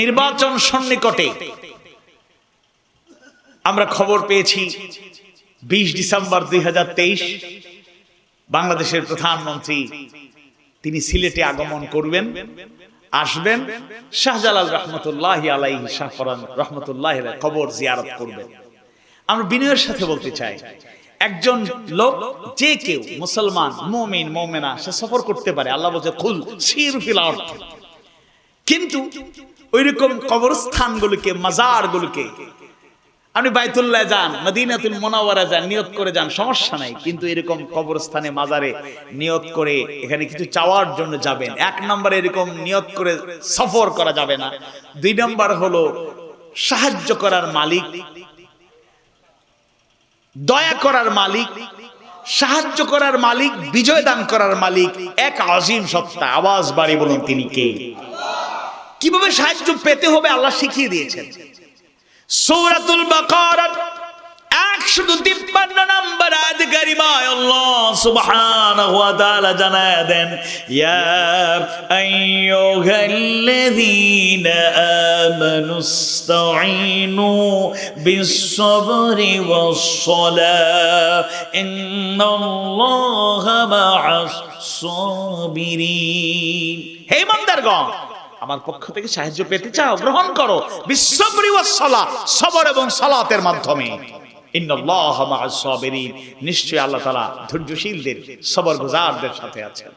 নির্বাচন সন্নিকটে আমরা খবর পেয়েছি বিশ ডিসেম্বর দুই হাজার তেইশ, বাংলাদেশের প্রধানমন্ত্রী তিনি সিলেটে আগমন করবেন, আসবেন, শাহজালাল রহমতুল্লাহ আলাই শাহরান রহমতুল্লাহ কবর জিয়ারত করবেন আমরা বিনয়ের সাথে বলতে চাই, একজন লোক, যে কেউ মুসলমান, মোমিন, মোমেনা, সে সফর করতে পারে, আল্লাহ বলছে খুল সির ফিল আরদ। কিন্তু ওইরকম কবরস্থানগুলোকে, মাজারগুলোকে আপনি বাইতুল্লাহ যান, মদিনাতুল মোনাওয়ারা যান, নিয়ত করে যান, সমস্যা নাই। কিন্তু এরকম কবরস্থানে, মাজারে নিয়ত করে এখানে কিছু চাওয়ার জন্য যাবেন। এক নম্বরে এরকম নিয়ত করে সফর করা যাবে না। দুই নম্বর হলো সাহায্য করার মালিক, দয়া করার মালিক, সাহায্য করার মালিক, বিজয় দান করার মালিক, এক আজিম সত্তা। আওয়াজ বাড়ি বলুন তিনি কে? কীভাবে সাহায্য পেতে হবে আল্লাহ শিখিয়ে দিয়েছেন। সূরাতুল বাকারা একশো তিপ্পান্ন আমার পক্ষ থেকে সাহায্য পেতে চাও, গ্রহণ করো। সবর এবং সালাতের মাধ্যমে। আল্লাহ তাআলা ধৈর্যশীলদের সাথে আযীম।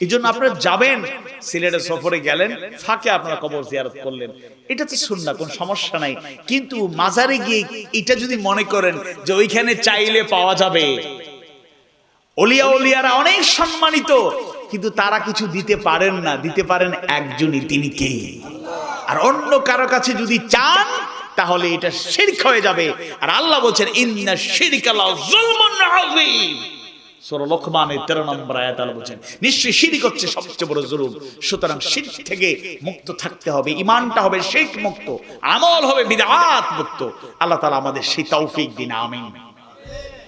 এজন্য আপনারা যাবেন গেলেন কবর করলেন। এটা তো সুন্নাহ, কোন সমস্যা নাই। কিন্তু মাজারে গিয়ে এটা যদি মনে করেন যে ওইখানে চাইলে পাওয়া যাবে। অলিয়া অলিয়ারা অনেক সম্মানিত। কিন্তু তারা কিছু দিতে পারেন না। দিতে পারেন একজনই, তিনি কে? আর অন্য কারও কাছে যদি চান, তাহলে এটা শিরক হয়ে যাবে। আর আল্লাহ বলছেন, ইন্না শিরকালা যুলমুন আযীম। সূরা লোকমানের 13 নম্বর আয়াত আল্লাহ বলছেন, নিশ্চয়ই শিরক হচ্ছে সবচেয়ে বড় জুলুম। সুতরাং শিরক থেকে মুক্ত থাকতে হবে। ঈমানটা হবে শিরক মুক্ত, আমল হবে বিদআত মুক্ত আল্লাহ তাআলা আমাদের সেই তৌফিক দিন, আমিন।